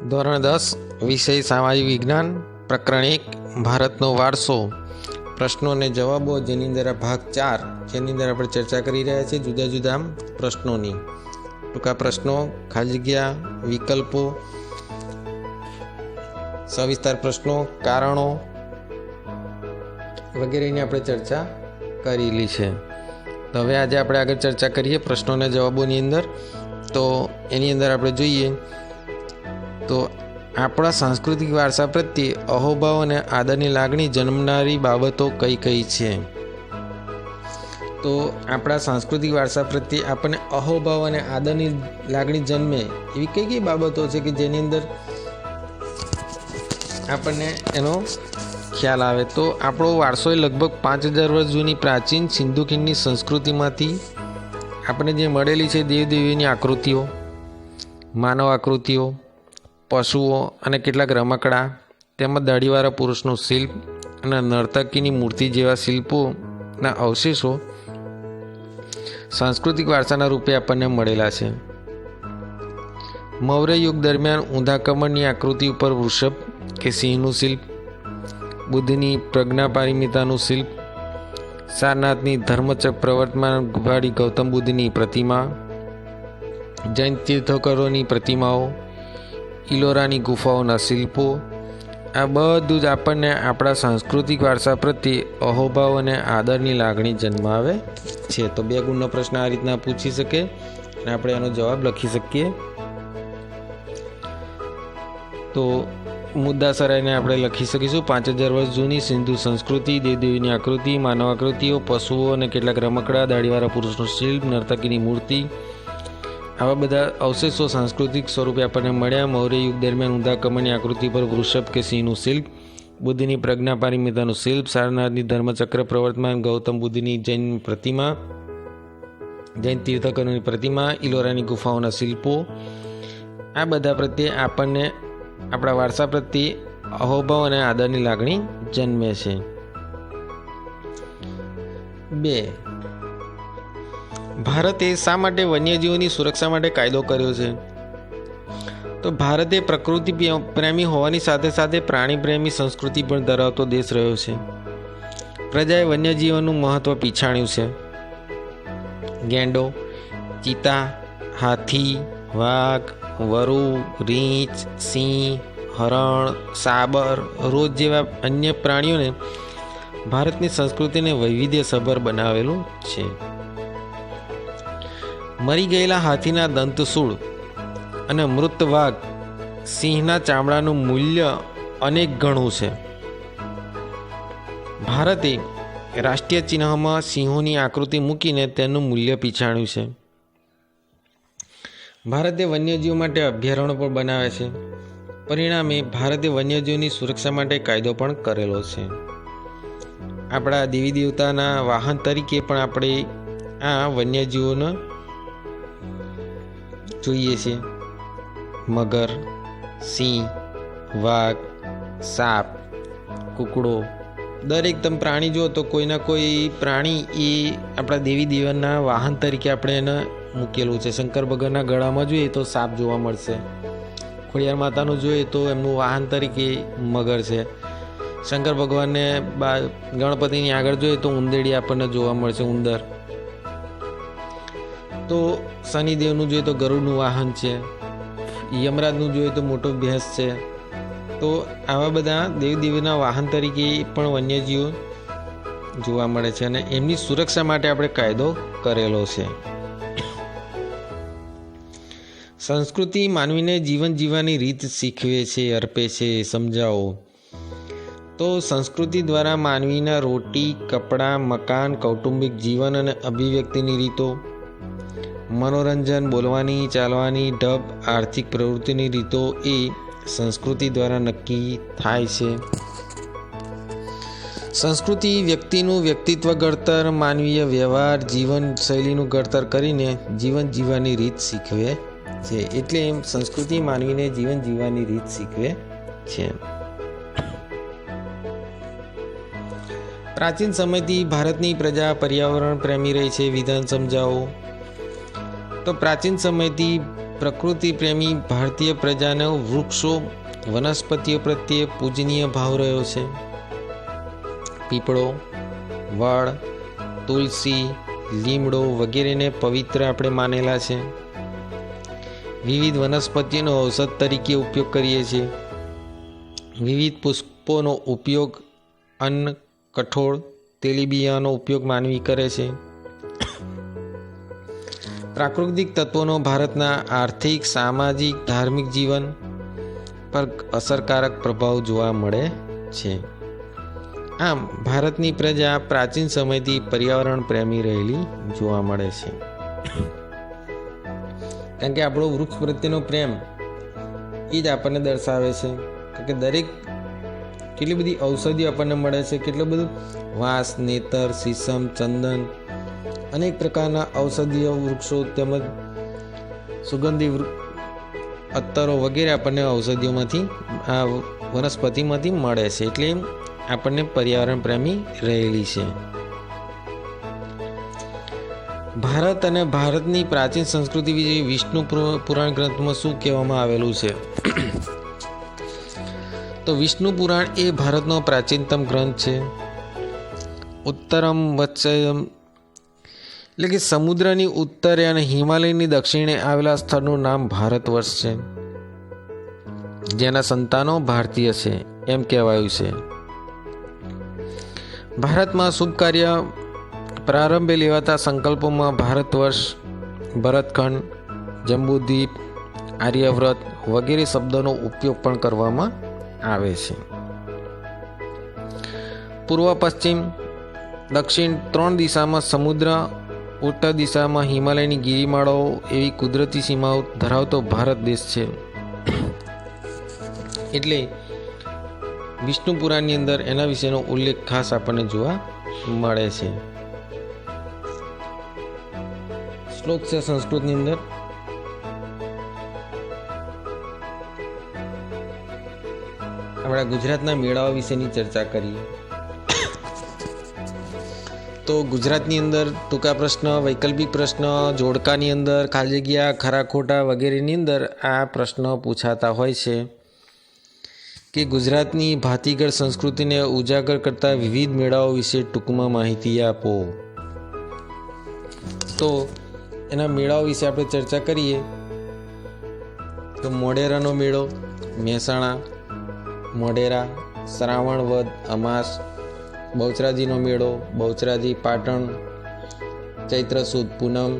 ધોરણ દસ, વિષય સામાજિક વિજ્ઞાન પ્રકરણ એક ભારતનો વારસો. પ્રશ્નો અને જવાબો જેની અંદર આ ભાગ ચાર, જેની અંદર આપણે ચર્ચા કરી રહ્યા છીએ જુદા જુદા પ્રશ્નોની. ટૂંકા પ્રશ્નો, ખાલી જગ્યા, વિકલ્પો, સવિસ્તાર પ્રશ્નો, કારણો વગેરેની આપણે ચર્ચા કરેલી છે. તો હવે આજે આપણે આગળ ચર્ચા કરીએ પ્રશ્નો અને જવાબોની અંદર. તો એની અંદર આપણે જોઈએ તો આપણા સાંસ્કૃતિક વારસા પ્રત્યે અહોભાવ અને આદરની લાગણી જન્મનારી બાબતો કઈ કઈ છે? તો આપણા સાંસ્કૃતિક વારસા પ્રત્યે આપણને અહોભાવ અને આદરની લાગણી જન્મે એવી કઈ કઈ બાબતો છે કે જેની અંદર આપણને એનો ખ્યાલ આવે? તો આપણો વારસો એ લગભગ પાંચ હજાર વર્ષ જૂની પ્રાચીન સિંધુ ખીણની સંસ્કૃતિમાંથી આપણે જે મળેલી છે દેવદેવીની આકૃતિઓ, માનવ આકૃતિઓ પશુઓ અને કેટલાક રમકડા તેમજ દાઢીવાળા પુરુષનું શિલ્પ અને નર્તકીની મૂર્તિ જેવા શિલ્પોના અવશેષો સાંસ્કૃતિક વારસાના રૂપે આપણને મળેલા છે. મૌર્ય યુગ દરમિયાન ઊંધા કમળની આકૃતિ ઉપર વૃષભ કે સિંહનું શિલ્પ, બુદ્ધની પ્રજ્ઞા પારિમિતાનું શિલ્પ, સારનાથની ધર્મચક પ્રવર્તમાન ગુભાડી ગૌતમ બુદ્ધની પ્રતિમા, જૈન તીર્થકરોની પ્રતિમાઓ ઇલોરાની ગુફાઓના શિલ્પો, આ બધું જ આપણને આપણા સાંસ્કૃતિક વારસા પ્રત્યે અહોભાવ અને આદરની લાગણી જન્માવે છે. તો બે ગુણનો પ્રશ્ન આ રીતના પૂછી શકે અને આપણે એનો જવાબ લખી શકીએ. તો મુદ્દાસરાયને આપણે લખી શકીશું. પાંચ હજાર વર્ષ જૂની સિંધુ સંસ્કૃતિ દેવદેવીની આકૃતિ, માનવ આકૃતિઓ, પશુઓ અને કેટલાક રમકડા દાઢીવાળા પુરુષનું શિલ્પ, નર્તકીની મૂર્તિ આવા બધા અવશેષો સાંસ્કૃતિક સ્વરૂપે આપણને મળ્યા. મૌર્ય યુગ દરમિયાન ઊંધા કમળની આકૃતિ પર વૃષભ કે સિંહનું શિલ્પ બુદ્ધની પ્રજ્ઞા પારિમિતાનું શિલ્પ, સારનાથની ધર્મચક્ર પ્રવર્તમાન, ગૌતમ બુદ્ધની જૈન પ્રતિમા, જૈન તીર્થકરોની પ્રતિમા, ઇલોરાની ગુફાઓના શિલ્પો. આ બધા પ્રત્યે આપણને આપણા વારસા પ્રત્યે અહોભાવ અને આદરની લાગણી જન્મે છે. બે ભારતે શા માટે વન્યજીવોની સુરક્ષા માટે કાયદો કર્યો છે? તો ભારતે પ્રકૃતિ પ્રેમી હોવાની સાથે સાથે પ્રાણી પ્રેમી સંસ્કૃતિ પણ ધરાવતો દેશ રહ્યો છે. પ્રજાએ વન્યજીવોનું મહત્વ પીછાણ્યું છે. ગેંડો ચિત્તા હાથી, વાઘ, વરુ, રીંછ, સિંહ, હરણ, સાબર, રોજ જેવા અન્ય પ્રાણીઓને ભારતની સંસ્કૃતિને વૈવિધ્યસભર બનાવેલું છે. મરી ગયેલા હાથીના દંતસૂળ અને મૃત વાઘ સિંહના ચામડાનું મૂલ્ય અનેક ગણું છે. ભારતે રાષ્ટ્રીય ચિહ્નમાં સિંહોની આકૃતિ મૂકીને તેનું મૂલ્ય પીછાણ્યું છે. ભારતે વન્યજીવો માટે અભયારણ્યો પણ બનાવે છે. પરિણામે ભારતે વન્યજીવોની સુરક્ષા માટે કાયદો પણ કરેલો છે. આપણા દેવી દેવતાના વાહન તરીકે પણ આપણે આ વન્યજીવોને જોઈએ છે. મગર, સિંહ, વાઘ, સાપ, કુકડો. દરેક તમે પ્રાણી જુઓ તો કોઈના કોઈ પ્રાણી એ આપણા દેવી દેવનના વાહન તરીકે આપણે એને મૂકેલું છે. શંકર ભગવાનના ગળામાં જોઈએ તો સાપ જોવા મળશે. ખોડિયાર માતાનું જોઈએ તો એમનું વાહન તરીકે મગર છે. શંકર ભગવાનને બા, ગણપતિની આગળ જોઈએ તો ઉંદેડી આપણને જોવા મળશે, ઉંદર. તો શનિદેવનું જોઈએ તો ગરુડનું વાહન છે. યમરાજનું જોઈએ તો મોટો ભેંસ છે. તો આવા બધા દેવદેવીના વાહન તરીકે પણ વન્યજીવો જોવા મળે છે અને એમની સુરક્ષા માટે આપણે કાયદો કરેલો છે. સંસ્કૃતિ માનવીને જીવન જીવવાની રીત શીખવે છે, અર્પે છે, સમજાવો. તો સંસ્કૃતિ દ્વારા માનવીના રોટી, કપડાં, મકાન, કૌટુંબિક જીવન અને અભિવ્યક્તિની રીતો. મનોરંજન, બોલવાની, ચાલવાની, ઢબ, આર્થિક પ્રવૃત્તિની રીતો એ સંસ્કૃતિ દ્વારા નક્કી થાય છે. સંસ્કૃતિ વ્યક્તિનું વ્યક્તિત્વ ઘડતર, માનવીય વ્યવહાર જીવન શૈલીનું ઘડતર કરીને જીવન જીવવાની રીત શીખવે છે. એટલે એમ સંસ્કૃતિ માનવીને જીવન જીવવાની રીત શીખવે છે. પ્રાચીન સમયથી ભારતની પ્રજા પર્યાવરણ પ્રેમી રહી છે. વિધાન સમજાવો. તો પ્રાચીન સમયથી પ્રકૃતિ પ્રેમી ભારતીય પ્રજાનો વૃક્ષો, વનસ્પતિઓ પ્રત્યે પૂજનીય ભાવ રહ્યો છે. પીપળો વડ તુલસી, લીમડો વગેરેને પવિત્ર આપણે માનેલા છે. વિવિધ વનસ્પતિઓનો ઔષધ તરીકે ઉપયોગ કરીએ છીએ. વિવિધ પુષ્પોનો ઉપયોગ અન્ન, કઠોળ, તેલીબિયાનો ઉપયોગ માનવી કરે છે. પ્રાકૃતિક તત્વોનો ભારતના આર્થિક, સામાજિક, ધાર્મિક જીવન પર અસરકારક પ્રભાવ જોવા મળે છે. આમ, ભારતની પ્રજા પ્રાચીન સમયથી પર્યાવરણ પ્રેમી રહેલી જોવા મળે છે. કારણ કે આપણો વૃક્ષ પ્રત્યેનો પ્રેમ એ જ આપણને દર્શાવે છે. કે દરેક કેટલી બધી ઔષધિઓ આપણને મળે છે, કેટલું બધું વાંસ, નેતર સીસમ ચંદન અનેક પ્રકારના ઔષધીય વૃક્ષો તેમજ સુગંધી અત્તરો વગેરે આપણને ઔષધિઓમાંથી, આ વનસ્પતિમાંથી મળે છે. એટલે આપણને પર્યાવરણ પ્રેમી રહેલી છે. ભારત અને ભારતની પ્રાચીન સંસ્કૃતિ વિશે વિષ્ણુ પુરાણ ગ્રંથમાં શું કહેવામાં આવેલું છે? તો વિષ્ણુ પુરાણ એ ભારતનો પ્રાચીનતમ ગ્રંથ છે. ઉત્તરમ વત્સયમ એટલે કે સમુદ્રની ઉત્તરે અને હિમાલયની દક્ષિણે આવેલા સ્થળનું નામ ભારત વર્ષ છે. જેના સંતાનો ભારતીય છે એમ કહેવાયું છે. ભારતમાં શુભ કાર્ય પ્રારંભે લેવાતા સંકલ્પોમાં ભારત વર્ષ ભરતખંડ, જંબુદ્વીપ, આર્યવ્રત વગેરે શબ્દોનો ઉપયોગ પણ કરવામાં આવે છે. પૂર્વ, પશ્ચિમ, દક્ષિણ ત્રણ દિશામાં સમુદ્ર ઉત્તર દિશામાં હિમાલયની ગિરિમાળાઓ એવી કુદરતી સીમાઓ ધરાવતો ભારત દેશ છે. એટલે વિષ્ણુ પુરાણની અંદર એના વિશેનો ઉલ્લેખ ખાસ આપણને જોવા મળે છે. શ્લોક છે સંસ્કૃતની અંદર. આપણા ગુજરાતના મેળાઓ વિશેની ચર્ચા કરીએ. તો ગુજરાતની અંદર ટૂંકા પ્રશ્ન, વૈકલ્પિક પ્રશ્ન, જોડકાની અંદર ખાલી જગ્યા ખરા ખોટા વગેરેની અંદર આ પ્રશ્ન પૂછાતા હોય છે કે ગુજરાતની ભાતીગળ સંસ્કૃતિને ઉજાગર કરતા વિવિધ મેળાઓ વિશે ટૂંકમાં માહિતી આપો. તો એના મેળાઓ વિશે આપણે ચર્ચા કરીએ. તો મોઢેરાનો મેળો, મહેસાણા, મોઢેરા, શ્રાવણ વદ, અમાસ બહુચરાજીનો મેળો, બહુચરાજી પાટણ, ચૈત્ર સુદ પૂનમ,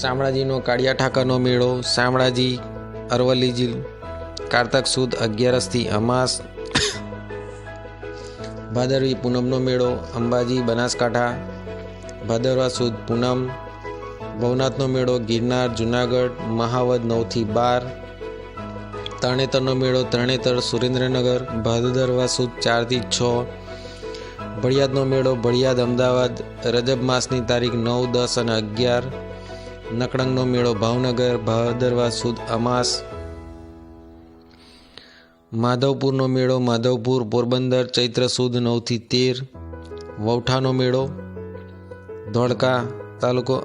શામળાજીનો કાળિયા ઠાકરનો મેળો, શામળાજી અરવલ્લી જિલ્લો કારતક સુદ અગિયારસથી અમાસ, ભાદરવી પૂનમનો મેળો, અંબાજી, બનાસકાંઠા, ભાદરવા સુદ પૂનમ, ભવનાથનો મેળો, ગિરનાર, જુનાગઢ, મહાવદ નવથી બાર તરણેતરનો મેળો તરણેતર સુરેન્દ્રનગર ભાદરવા સુદ ચારથી છ. ભળિયાદનો મેળો ભળિયાદ અમદાવાદ, રજબ માસની તારીખ નવ, દસ અને અગિયાર. નકળંગનો મેળો ભાવનગર ભાદરવા સુદ અમાસ. માધવપુરનો મેળો માધવપુર, પોરબંદર, ચૈત્ર સુદ નવથી તેર. વૌઠાનો મેળો ધોળકા તાલુકો,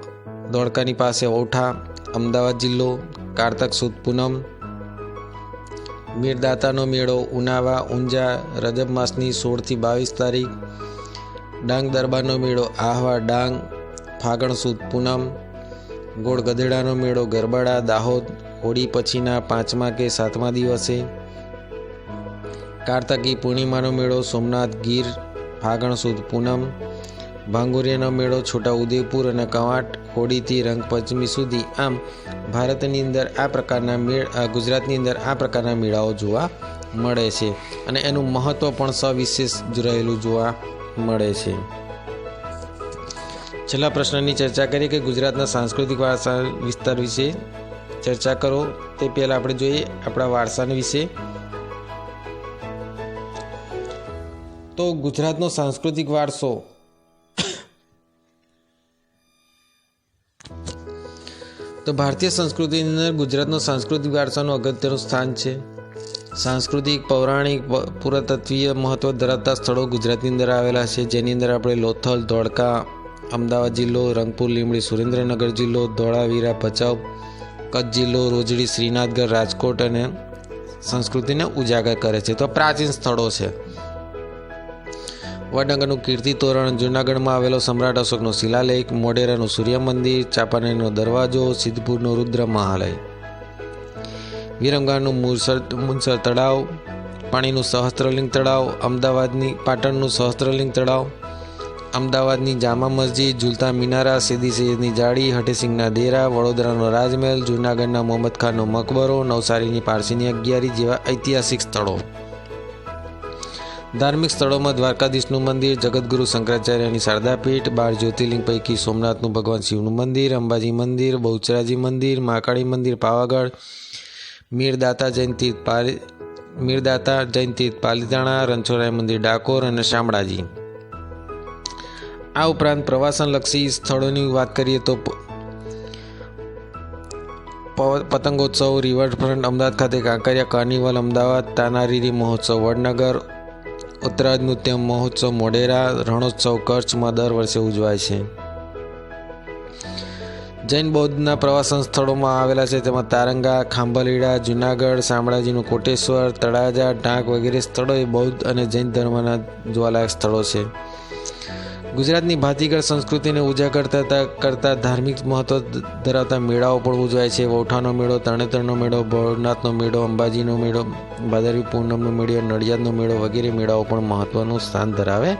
ધોળકાની પાસે વૌઠા, અમદાવાદ જિલ્લો, કારતક સુદ પૂનમ. મીરદાતાનો મેળો ઉનાવા ઊંઝા રજબ માસની સોળથી બાવીસ તારીખ. ડાંગ દરબારનો મેળો આહવા ડાંગ, ફાગણ સુદ પૂનમ, ગોળ ગધેડાનો મેળો ગરબાડા, દાહોદ, હોળી પછીના પાંચમા કે સાતમા દિવસે. કાર્તકી પૂર્ણિમાનો મેળો સોમનાથ ગીર, ફાગણ સુદ પૂનમ ભાંગુરિયાનો મેળો છોટાઉદેપુર અને કવાંટ હોળીથી રંગપંચમી સુધી આમ ભારતની અંદર આ પ્રકારના મેળ ગુજરાતની અંદર આ પ્રકારના મેળાઓ જોવા મળે છે અને એનું મહત્ત્વ પણ સવિશેષ રહેલું જોવા મળે છે. છેલ્લા પ્રશ્નની ચર્ચા કરીએ કે ગુજરાતના સાંસ્કૃતિક વારસા વિસ્તાર વિશે ચર્ચા કરો. તે પહેલાં આપણે જોઈએ આપણા વારસાના વિશે. તો ગુજરાતનો સાંસ્કૃતિક વારસો તો ભારતીય સંસ્કૃતિની અંદર ગુજરાતનો સાંસ્કૃતિક વારસાનું અગત્યનું સ્થાન છે. સાંસ્કૃતિક, પૌરાણિક પુરાતત્વીય મહત્વ ધરાવતા સ્થળો ગુજરાતની અંદર આવેલા છે. જેની અંદર આપણે લોથલ, ધોળકા, અમદાવાદ જિલ્લો, રંગપુર લીમડી સુરેન્દ્રનગર જિલ્લો, ધોળાવીરા, ભચાઉ, કચ્છ જિલ્લો, રોજડી, શ્રીનાથગઢ, રાજકોટ અને સંસ્કૃતિને ઉજાગર કરે છે. તો પ્રાચીન સ્થળો છે. વડનગરનું કીર્તિ તોરણ, જૂનાગઢમાં આવેલો સમ્રાટ અશોકનો શિલાલેખ, મોઢેરાનું સૂર્ય મંદિર ચાંપાનેરનો દરવાજો, સિદ્ધપુરનું રુદ્ર મહાલય. વિરમગામનું મુરસર મુનસર તળાવ, પાણીનું સહસ્ત્રલિંગ તળાવ, અમદાવાદની, પાટણનું સહસ્ત્રલિંગ તળાવ, અમદાવાદની જામા મસ્જિદ, ઝુલતા મિનારા સીદી સૈયદની જાળી હઠેસિંગના દેરા, વડોદરાનો રાજમહેલ, જૂનાગઢના મોહમ્મદ ખાનનો મકબરો, નવસારીની પારસીની અગિયારી જેવા ઐતિહાસિક સ્થળો. ધાર્મિક સ્થળોમાં દ્વારકાધીશનું મંદિર જગતગુરુ શંકરાચાર્યની શારદાપીઠ, બાર જ્યોતિર્લિંગ પૈકી સોમનાથનું ભગવાન શિવનું મંદિર, અંબાજી મંદિર, બહુચરાજી મંદિર મહાકાળી મંદિર, પાવાગઢ, મીરદાતા જૈન તીર્થ પાલી, મીરદાતા જૈન તીર્થ પાલીતાણા, રણછોડરાય મંદિર ડાકોર અને શામળાજી. આ ઉપરાંત પ્રવાસનલક્ષી સ્થળોની વાત કરીએ તો પતંગોત્સવ, રિવરફ્રન્ટ, અમદાવાદ ખાતે કાંકરિયા કાર્નિવલ, અમદાવાદ તાનારીરી મહોત્સવ, વડનગર ઉત્તરાજ નૃત્ય મહોત્સવ મોઢેરા રણોત્સવ કચ્છમાં દર વર્ષે ઉજવાય છે. જૈન બૌદ્ધના પ્રવાસન સ્થળોમાં આવેલા છે. તેમાં તારંગા, ખાંભલીડા, જુનાગઢ, શામળાજીનું કોટેશ્વર, તળાજા, ઢાંક વગેરે સ્થળો એ બૌદ્ધ અને જૈન ધર્મના જોવાલાયક સ્થળો છે. ગુજરાતની ભાતીગળ સંસ્કૃતિને ઉજાગર કરતા કરતા ધાર્મિક મહત્વ ધરાવતા મેળાઓ પણ ઉજવાય છે. વૌઠાનો મેળો, તરણેતરનો મેળો ભવનાથનો મેળો, અંબાજીનો મેળો ભાદરવી પૂનમનો મેળો, નડિયાદનો મેળો વગેરે મેળાઓ પણ મહત્વનું સ્થાન ધરાવે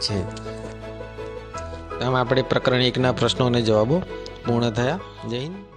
છે. આમ આપણે પ્રકરણ એકના પ્રશ્નો અને જવાબો પૂર્ણ થયા. જય હિન્દ.